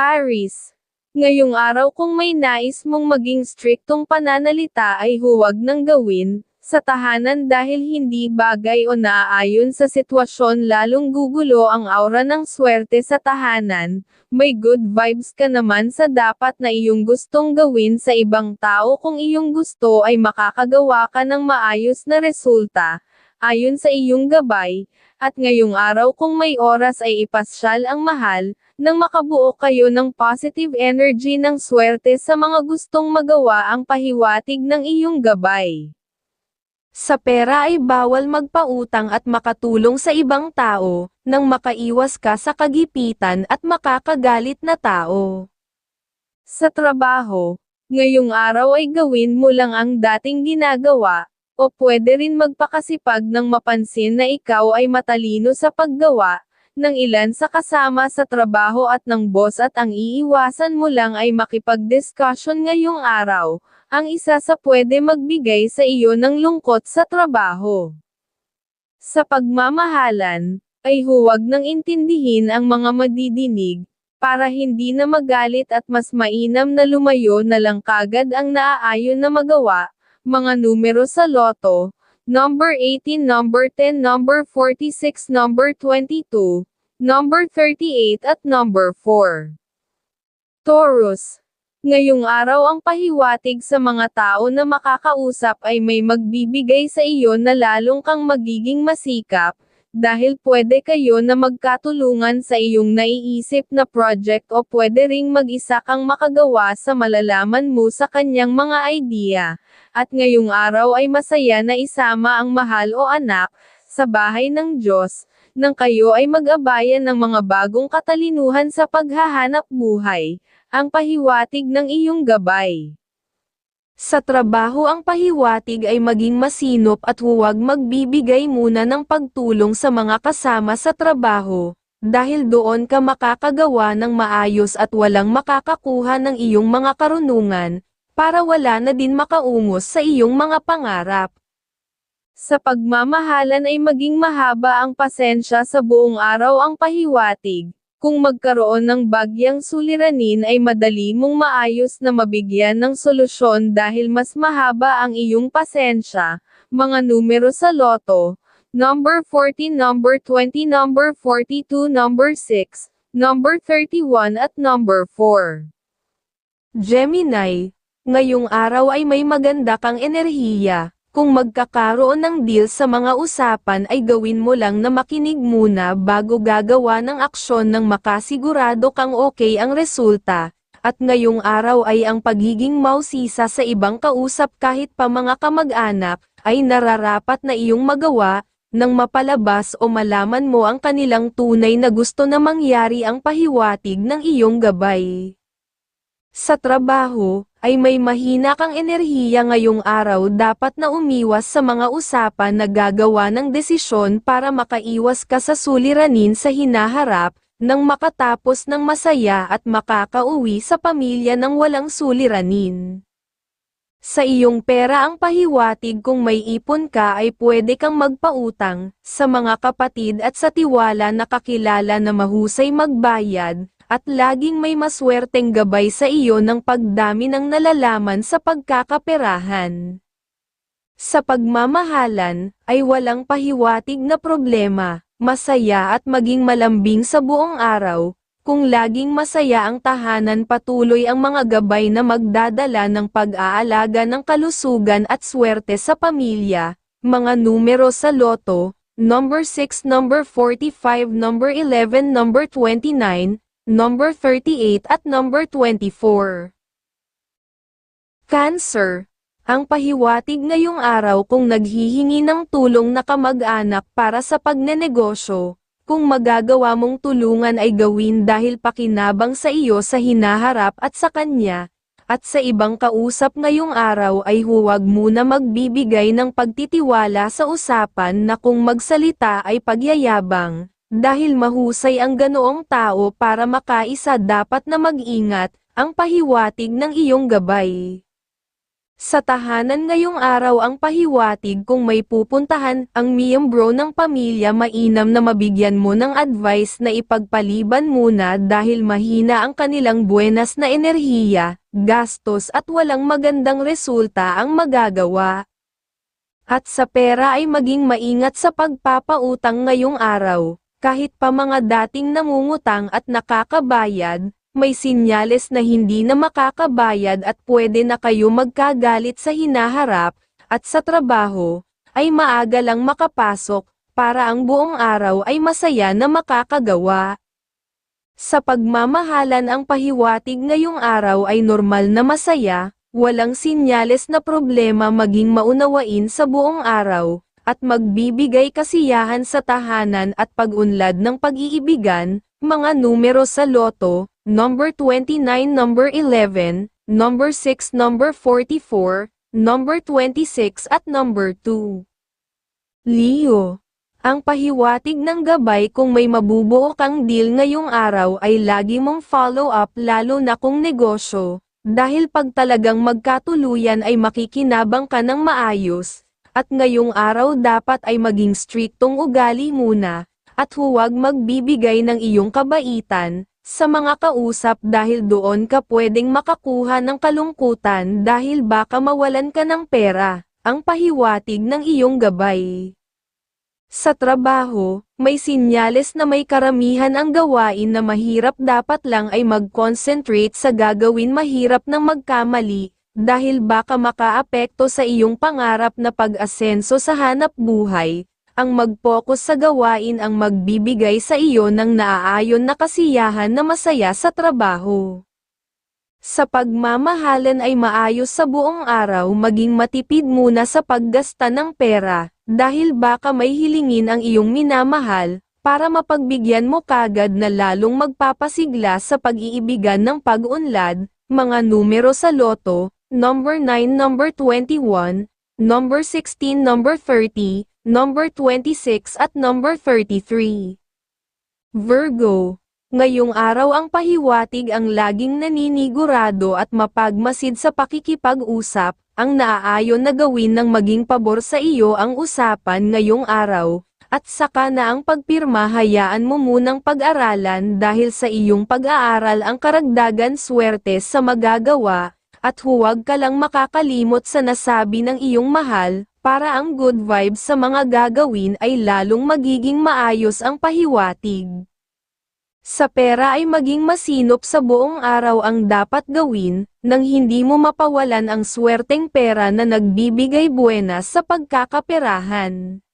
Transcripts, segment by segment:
Aris. Ngayong araw kung may nais mong maging striktong pananalita ay huwag nang gawin, sa tahanan dahil hindi bagay o naaayon sa sitwasyon lalong gugulo ang aura ng swerte sa tahanan, may good vibes ka naman sa dapat na iyong gustong gawin sa ibang tao kung iyong gusto ay makakagawa ka ng maayos na resulta, ayon sa iyong gabay, at ngayong araw kung may oras ay ipasyal ang mahal, nang makabuo kayo ng positive energy ng swerte sa mga gustong magawa ang pahiwatig ng iyong gabay. Sa pera ay bawal magpautang at makatulong sa ibang tao, nang makaiwas ka sa kagipitan at makakagalit na tao. Sa trabaho, ngayong araw ay gawin mo lang ang dating ginagawa, o pwede rin magpakasipag ng mapansin na ikaw ay matalino sa paggawa, ng ilan sa kasama sa trabaho at ng boss at ang iiwasan mo lang ay makipag-discussion ngayong araw, ang isa sa pwede magbigay sa iyo ng lungkot sa trabaho. Sa pagmamahalan, ay huwag nang intindihin ang mga madidinig, para hindi na magalit at mas mainam na lumayo na lang kagad ang naaayon na magawa, mga numero sa loto, number 18, number 10, number 46, number 22, number 38 at number 4. Taurus Ngayong araw ang pahiwatig sa mga tao na makakausap ay may magbibigay sa iyo na lalong kang magiging masikap, dahil pwede kayo na magkatulungan sa iyong naiisip na project o pwede ring mag-isa kang makagawa sa malalaman mo sa kanyang mga idea, at ngayong araw ay masaya na isama ang mahal o anak, sa bahay ng Diyos, nang kayo ay mag-abayan ng mga bagong katalinuhan sa paghahanap buhay, ang pahiwatig ng iyong gabay. Sa trabaho ang pahiwatig ay maging masinop at huwag magbibigay muna ng pagtulong sa mga kasama sa trabaho, dahil doon ka makakagawa ng maayos at walang makakakuha ng iyong mga karunungan, para wala na din makaungos sa iyong mga pangarap. Sa pagmamahalan ay maging mahaba ang pasensya sa buong araw ang pahiwatig, kung magkaroon ng bagyang suliranin ay madali mong maayos na mabigyan ng solusyon dahil mas mahaba ang iyong pasensya. Mga numero sa loto, number 14, number 20, number 42, number 6, number 31 at number 4. Gemini, ngayong araw ay may maganda kang enerhiya, kung magkakaroon ng deal sa mga usapan ay gawin mo lang na makinig muna bago gagawa ng aksyon nang makasigurado kang okay ang resulta, at ngayong araw ay ang pagiging mausisa sa ibang kausap kahit pa mga kamag-anak, ay nararapat na iyong magawa, nang mapalabas o malaman mo ang kanilang tunay na gusto na mangyari ang pahiwatig ng iyong gabay. Sa trabaho, ay may mahina kang enerhiya ngayong araw dapat na umiwas sa mga usapan na gagawa ng desisyon para makaiwas ka sa suliranin sa hinaharap, nang makatapos ng masaya at makakauwi sa pamilya ng walang suliranin. Sa iyong pera ang pahiwatig kung may ipon ka ay pwede kang magpautang, sa mga kapatid at sa tiwala na kakilala na mahusay magbayad, at laging may maswerteng gabay sa iyo ng pagdami ng nalalaman sa pagkakaperahan. Sa pagmamahalan, ay walang pahiwatig na problema, masaya at maging malambing sa buong araw, kung laging masaya ang tahanan patuloy ang mga gabay na magdadala ng pag-aalaga ng kalusugan at swerte sa pamilya, mga numero sa loto, number 6, number 45, number 11, number 29, number 38 at number 24. Cancer. Ang pahiwatig ngayong araw kung naghihingi ng tulong na kamag-anak para sa pagnenegosyo, kung magagawa mong tulungan ay gawin dahil pakinabang sa iyo sa hinaharap at sa kanya, at sa ibang kausap ngayong araw ay huwag muna magbibigay ng pagtitiwala sa usapan na kung magsalita ay pagyayabang, dahil mahusay ang ganoong tao para makaisa dapat na mag-ingat, ang pahiwatig ng iyong gabay. Sa tahanan ngayong araw ang pahiwatig kung may pupuntahan ang miyembro ng pamilya mainam na mabigyan mo ng advice na ipagpaliban muna dahil mahina ang kanilang buenas na enerhiya, gastos at walang magandang resulta ang magagawa. At sa pera ay maging maingat sa pagpapautang ngayong araw, kahit pa mga dating nangungutang at nakakabayad, may sinyales na hindi na makakabayad at pwede na kayo magkagalit sa hinaharap, at sa trabaho, ay maaga lang makapasok, para ang buong araw ay masaya na makakagawa. Sa pagmamahalan ang pahiwatig ngayong araw ay normal na masaya, walang sinyales na problema maging maunawain sa buong araw, at magbibigay kasiyahan sa tahanan at pag-unlad ng pag-iibigan, mga numero sa loto, number 29 number 11, number 6 number 44, number 26 at number 2. Leo. Ang pahiwatig ng gabay kung may mabubuo kang deal ngayong araw ay lagi mong follow up lalo na kung negosyo, dahil pag talagang magkatuluyan ay makikinabang ka ng maayos, at ngayong araw dapat ay maging striktong ugali muna, at huwag magbibigay ng iyong kabaitan, sa mga kausap dahil doon ka pwedeng makakuha ng kalungkutan dahil baka mawalan ka ng pera, ang pahiwatig ng iyong gabay. Sa trabaho, may sinyales na may karamihan ang gawain na mahirap dapat lang ay mag-concentrate sa gagawin mahirap ng magkamali, dahil baka makaapekto sa iyong pangarap na pag-asenso sa hanap buhay, ang mag-focus sa gawain ang magbibigay sa iyo ng naaayon na kasiyahan na masaya sa trabaho. Sa pagmamahalan ay maayos sa buong araw maging matipid muna sa paggasta ng pera, dahil baka may hilingin ang iyong minamahal, para mapagbigyan mo kagad na lalong magpapasigla sa pag-iibigan ng pag-unlad, mga numero sa loto, number 9 number 21, number 16 number 30, number 26 at number 33. Virgo Ngayong araw ang pahiwatig ang laging naninigurado at mapagmasid sa pakikipag-usap, ang naaayon na gawin ng maging pabor sa iyo ang usapan ngayong araw, at saka na ang pagpirma hayaan mo munang pag-aralan dahil sa iyong pag-aaral ang karagdagan swerte sa magagawa, at huwag ka lang makakalimot sa nasabi ng iyong mahal, para ang good vibes sa mga gagawin ay lalong magiging maayos ang pahiwatig. Sa pera ay maging masinop sa buong araw ang dapat gawin, nang hindi mo mapawalan ang swerteng pera na nagbibigay buenas sa pagkakaperahan.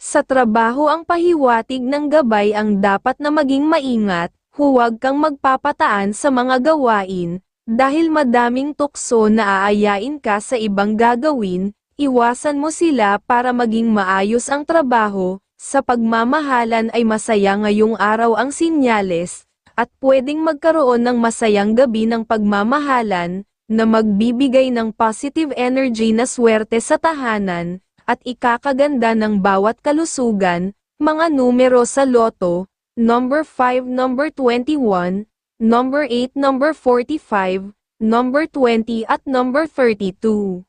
Sa trabaho ang pahiwatig ng gabay ang dapat na maging maingat, huwag kang magpapataan sa mga gawain, dahil madaming tukso na aayain ka sa ibang gagawin, iwasan mo sila para maging maayos ang trabaho, sa pagmamahalan ay masaya ngayong araw ang sinyales, at pwedeng magkaroon ng masayang gabi ng pagmamahalan, na magbibigay ng positive energy na swerte sa tahanan, at ikakaganda ng bawat kalusugan, mga numero sa loto, number 5 number 21, number 8 number 45, number 20 at number 32.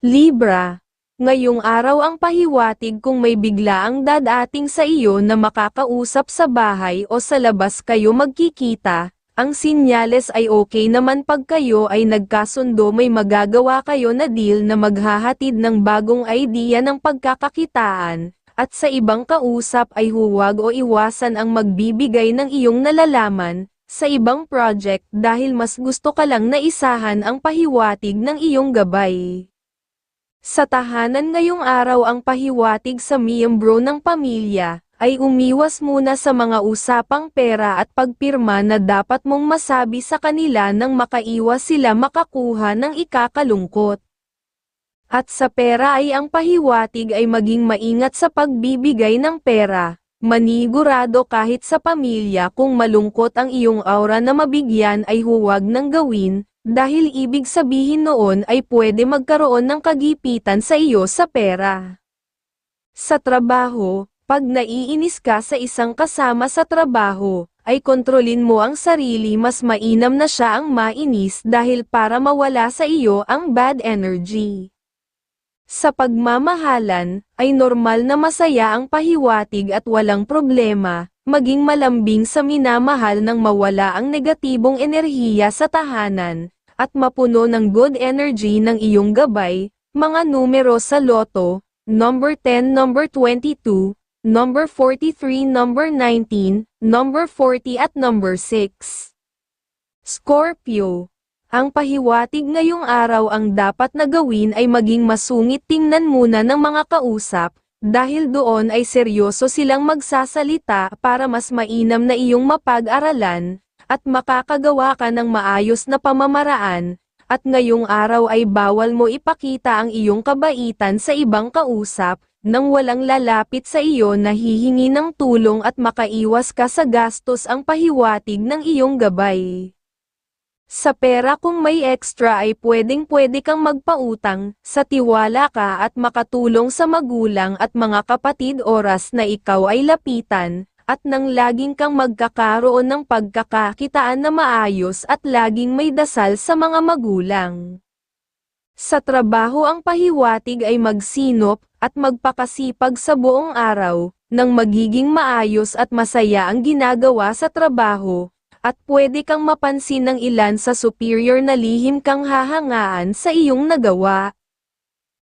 Libra Ngayong araw ang pahiwatig kung may bigla ang dadating sa iyo na makakausap sa bahay o sa labas kayo magkikita, ang sinyales ay okay naman pag kayo ay nagkasundo may magagawa kayo na deal na maghahatid ng bagong idea ng pagkakakitaan, at sa ibang kausap ay huwag o iwasan ang magbibigay ng iyong nalalaman, sa ibang project dahil mas gusto ka lang na isahan ang pahiwatig ng iyong gabay. Sa tahanan ngayong araw ang pahiwatig sa miyembro ng pamilya, ay umiwas muna sa mga usapang pera at pagpirma na dapat mong masabi sa kanila nang makaiwas sila makakuha ng ikakalungkot. At sa pera ay ang pahiwatig ay maging maingat sa pagbibigay ng pera, manigurado kahit sa pamilya kung malungkot ang iyong aura na mabigyan ay huwag nang gawin, dahil ibig sabihin noon ay pwede magkaroon ng kagipitan sa iyo sa pera. Sa trabaho, pag naiinis ka sa isang kasama sa trabaho, ay kontrolin mo ang sarili mas mainam na siya ang mainis dahil para mawala sa iyo ang bad energy. Sa pagmamahalan, ay normal na masaya ang pahiwatig at walang problema, maging malambing sa minamahal nang mawala ang negatibong enerhiya sa tahanan, at mapuno ng good energy ng iyong gabay, mga numero sa loto, number 10, number 22, number 43, number 19, number 40 at number 6. Scorpio ang pahiwatig ngayong araw ang dapat na gawin ay maging masungit tingnan muna ng mga kausap, dahil doon ay seryoso silang magsasalita para mas mainam na iyong mapag-aralan, at makakagawa ka ng maayos na pamamaraan, at ngayong araw ay bawal mo ipakita ang iyong kabaitan sa ibang kausap, nang walang lalapit sa iyo na hihingi ng tulong at makaiwas ka sa gastos ang pahiwatig ng iyong gabay. Sa pera kung may extra ay pwedeng pwede kang magpautang, sa tiwala ka at makatulong sa magulang at mga kapatid oras na ikaw ay lapitan, at nang laging kang magkakaroon ng pagkakakitaan na maayos at laging may dasal sa mga magulang. Sa trabaho ang pahiwatig ay magsinop, at magpakasipag sa buong araw, nang magiging maayos at masaya ang ginagawa sa trabaho, at pwede kang mapansin ng ilan sa superior na lihim kang hahangaan sa iyong nagawa.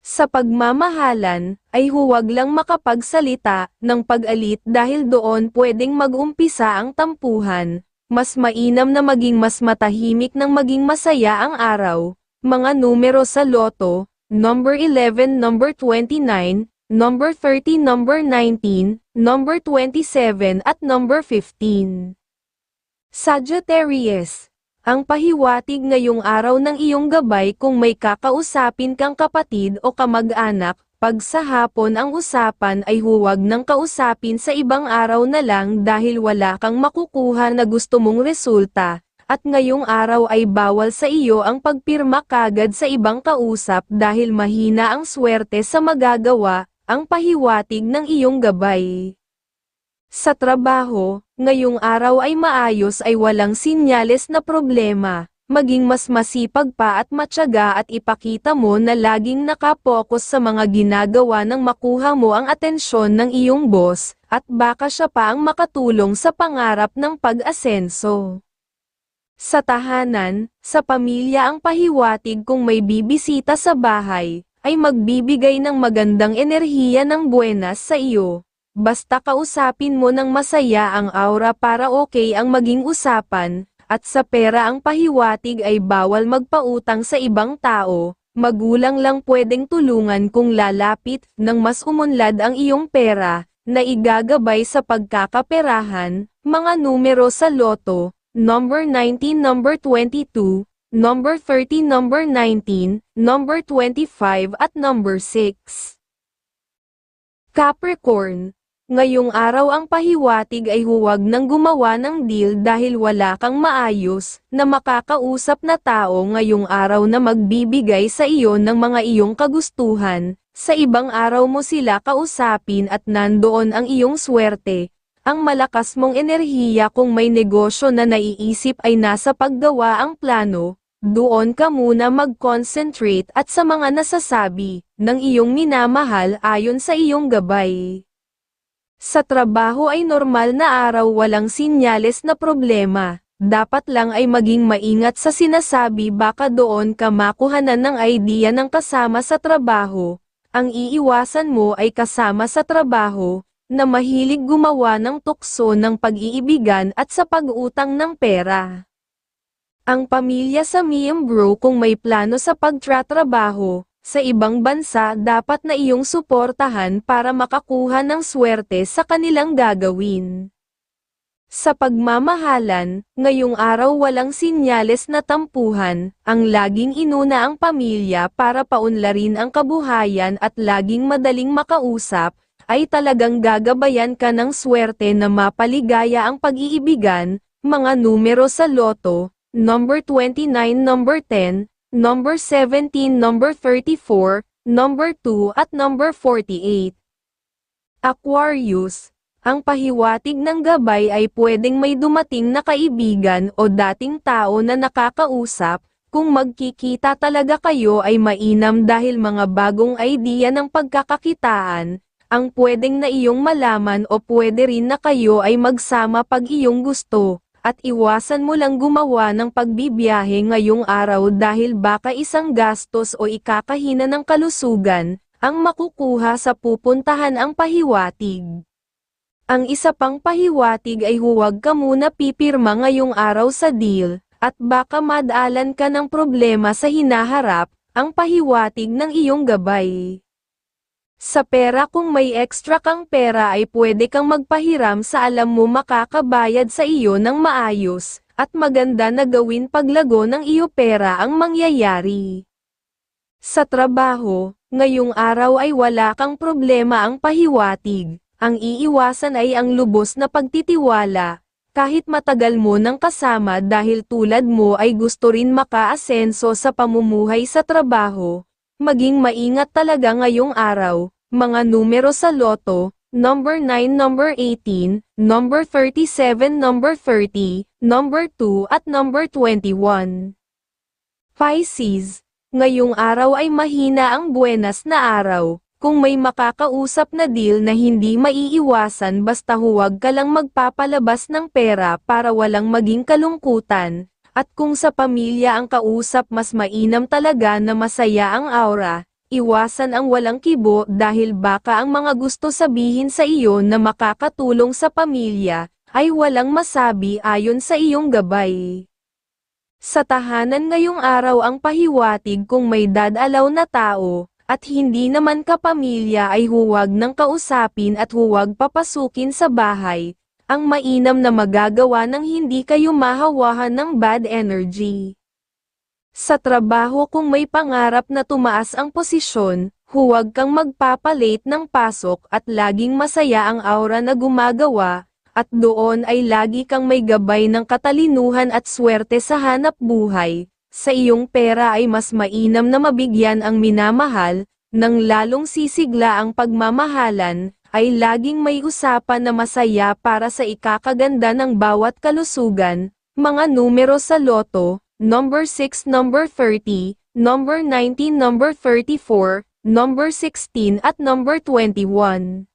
Sa pagmamahalan, ay huwag lang makapagsalita ng pag-alit dahil doon pwedeng mag-umpisa ang tampuhan. Mas mainam na maging mas matahimik nang maging masaya ang araw. Mga numero sa loto, number 11, number 29, number 30, number 19, number 27 at number 15. Sagittarius, ang pahiwatig ngayong araw ng iyong gabay kung may kakausapin kang kapatid o kamag-anak, pag sa hapon ang usapan ay huwag nang kausapin sa ibang araw na lang dahil wala kang makukuha na gusto mong resulta, at ngayong araw ay bawal sa iyo ang pagpirma kagad sa ibang kausap dahil mahina ang swerte sa magagawa, ang pahiwatig ng iyong gabay. Sa trabaho, ngayong araw ay maayos ay walang sinyales na problema, maging mas masipag pa at matyaga at ipakita mo na laging nakapokus sa mga ginagawa nang makuha mo ang atensyon ng iyong boss, at baka siya pa ang makatulong sa pangarap ng pag-asenso. Sa tahanan, sa pamilya ang pahiwatig kung may bibisita sa bahay, ay magbibigay ng magandang enerhiya ng buenas sa iyo. Basta kausapin mo ng masaya ang aura para okay ang maging usapan, at sa pera ang pahiwatig ay bawal magpautang sa ibang tao, magulang lang pwedeng tulungan kung lalapit nang mas umunlad ang iyong pera, na igagabay sa pagkakaperahan, mga numero sa loto, number 19, number 22, number 30, number 19, number 25 at number 6. Capricorn, Ngayong araw ang pahiwatig ay huwag nang gumawa ng deal dahil wala kang maayos na makakausap na tao ngayong araw na magbibigay sa iyo ng mga iyong kagustuhan. Sa ibang araw mo sila kausapin at nandoon ang iyong swerte. Ang malakas mong enerhiya kung may negosyo na naiisip ay nasa paggawa ang plano, doon ka muna mag-concentrate at sa mga nasasabi ng iyong minamahal ayon sa iyong gabay. Sa trabaho ay normal na araw walang sinyales na problema, dapat lang ay maging maingat sa sinasabi baka doon ka makuhanan ng idea ng kasama sa trabaho. Ang iiwasan mo ay kasama sa trabaho, na mahilig gumawa ng tukso ng pag-iibigan at sa pag-utang ng pera. Ang pamilya sa miyembro kung may plano sa pagtratrabaho, sa ibang bansa dapat na iyong suportahan para makakuha ng swerte sa kanilang gagawin. Sa pagmamahalan, ngayong araw walang sinyales na tampuhan, ang laging inuna ang pamilya para paunlarin ang kabuhayan at laging madaling makausap, ay talagang gagabayan ka ng swerte na mapaligaya ang pag-iibigan, mga numero sa loto, number 29, number 10, number 17, number 34, number 2 at number 48. Aquarius, Ang pahiwatig ng gabay ay pwedeng may dumating na kaibigan o dating tao na nakakausap, kung magkikita talaga kayo ay mainam dahil mga bagong idea ng pagkakakitaan, ang pwedeng na iyong malaman o pwede rin na kayo ay magsama pag iyong gusto, at iwasan mo lang gumawa ng pagbibiyahe ngayong araw dahil baka isang gastos o ikakahina ng kalusugan, ang makukuha sa pupuntahan ang pahiwatig. Ang isa pang pahiwatig ay huwag ka muna pipirma ngayong araw sa deal, at baka madalan ka ng problema sa hinaharap, ang pahiwatig ng iyong gabay. Sa pera kung may extra kang pera ay pwede kang magpahiram sa alam mo makakabayad sa iyo ng maayos, at maganda na gawin paglago ng iyo pera ang mangyayari. Sa trabaho, ngayong araw ay wala kang problema ang pahiwatig. Ang iiwasan ay ang lubos na pagtitiwala, kahit matagal mo nang kasama dahil tulad mo ay gusto rin makaasenso sa pamumuhay sa trabaho. Maging maingat talaga ngayong araw, mga numero sa loto, number 9, number 18, number 37, number 30, number 2 at number 21. Pisces, ngayong araw ay mahina ang buenas na araw, kung may makakausap na deal na hindi maiiwasan basta huwag ka lang magpapalabas ng pera para walang maging kalungkutan, at kung sa pamilya ang kausap mas mainam talaga na masaya ang aura, iwasan ang walang kibo dahil baka ang mga gusto sabihin sa iyo na makakatulong sa pamilya, ay walang masabi ayon sa iyong gabay. Sa tahanan ngayong araw ang pahiwatig kung may dadalaw na tao, at hindi naman kapamilya ay huwag nang kausapin at huwag papasukin sa bahay, ang mainam na magagawa ng hindi kayo mahawahan ng bad energy. Sa trabaho kung may pangarap na tumaas ang posisyon, huwag kang magpapalit ng pasok at laging masaya ang aura na gumagawa, at doon ay lagi kang may gabay ng katalinuhan at swerte sa hanap buhay, sa iyong pera ay mas mainam na mabigyan ang minamahal, nang lalong sisigla ang pagmamahalan, ay laging may usapan na masaya para sa ikakaganda ng bawat kalusugan, mga numero sa loto, number 6, number 30, number 19, number 34, number 16 at number 21.